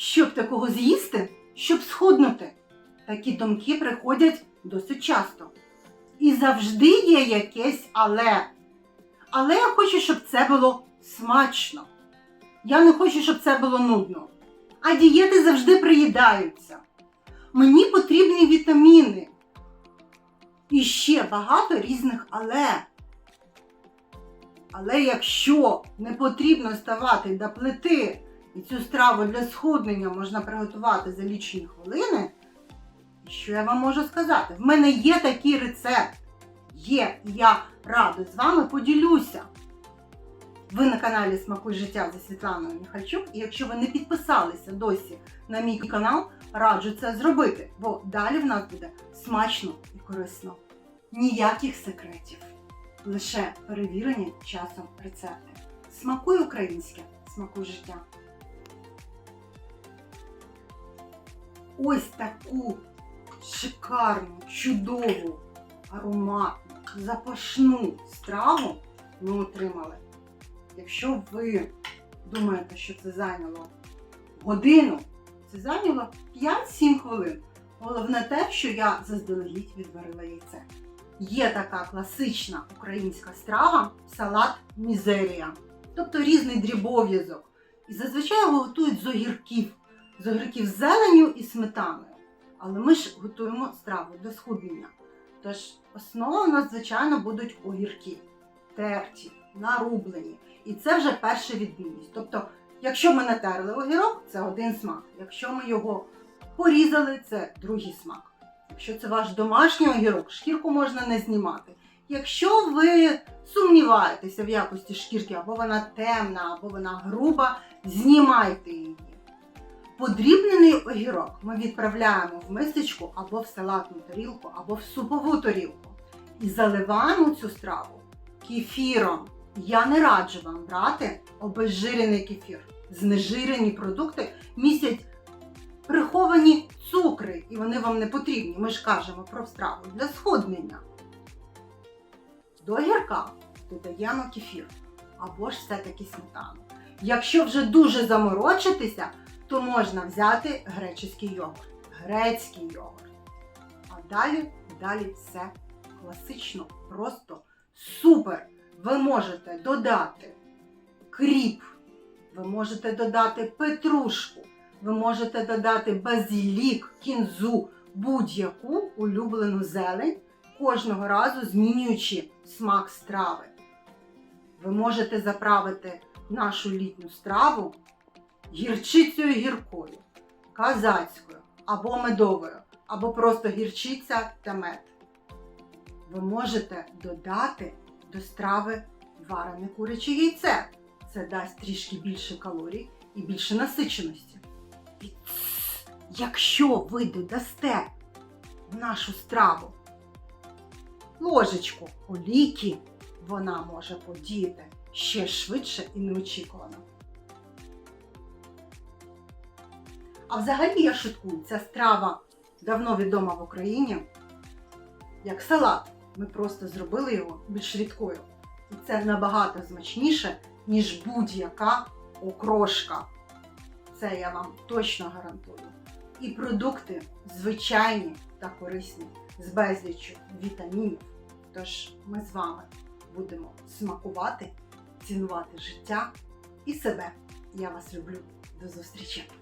щоб такого з'їсти, щоб схуднути. Такі думки приходять досить часто. І завжди є якесь але. Але я хочу, щоб це було смачно. Я не хочу, щоб це було нудно. А дієти завжди приїдаються. Мені потрібні вітаміни. І ще багато різних але. Але якщо не потрібно ставати до плити, і цю страву для схуднення можна приготувати за лічені хвилини, що я вам можу сказати? В мене є такий рецепт. Є, і я радо з вами поділюся. Ви на каналі Смакуй життя зі Світланою Міхальчук. І якщо ви не підписалися досі на мій канал, раджу це зробити, бо далі в нас буде смачно і корисно. Ніяких секретів, лише перевірені часом рецепти. Смакуй українське, смакуй життя. Ось таку шикарну, чудову, ароматну, запашну страву ми отримали. Якщо ви думаєте, що це зайняло годину, це зайняло 5-7 хвилин. Головне те, що я заздалегідь відварила яйце. Є така класична українська страва салат мізерія, тобто різний дрібов'язок. І зазвичай його готують з огірків, з огірків з зеленню і сметаною. Але ми ж готуємо страву для схуднення. Тож основа у нас, звичайно, будуть огірки терті, нарублені. І це вже перша відмінність. Тобто, якщо ми натерли огірок, це один смак. Якщо ми його порізали, це другий смак. Якщо це ваш домашній огірок, шкірку можна не знімати. Якщо ви сумніваєтеся в якості шкірки, або вона темна, або вона груба, знімайте її. Подрібнений огірок ми відправляємо в мисочку або в салатну тарілку, або в супову тарілку. І заливаємо цю страву кефіром. Я не раджу вам брати обезжирений кефір. Знежирені продукти містять приховані цукри, і вони вам не потрібні. Ми ж кажемо про страву для схуднення. До гірка додаємо кефір або ж все-таки сметану. Якщо вже дуже заморочитися, то можна взяти греческий йогурт, грецький йогурт. А далі, далі все класично, просто супер. Ви можете додати кріп, ви можете додати петрушку, ви можете додати базилік, кінзу, будь-яку улюблену зелень, кожного разу змінюючи смак страви. Ви можете заправити нашу літню страву гірчицею гіркою, казацькою або медовою, або просто гірчиця та мед. Ви можете додати до страви варене куряче яйце. Це дасть трішки більше калорій і більше насиченості. І якщо ви додасте в нашу страву ложечку олійки, вона може подіяти ще швидше і неочікувано. А взагалі я шуткую, ця страва давно відома в Україні як салат. Ми просто зробили його більш рідкою. І це набагато смачніше, ніж будь-яка окрошка. Це я вам точно гарантую. І продукти звичайні та корисні, з безліччю вітамінів. Тож ми з вами будемо смакувати, цінувати життя і себе. Я вас люблю. До зустрічі!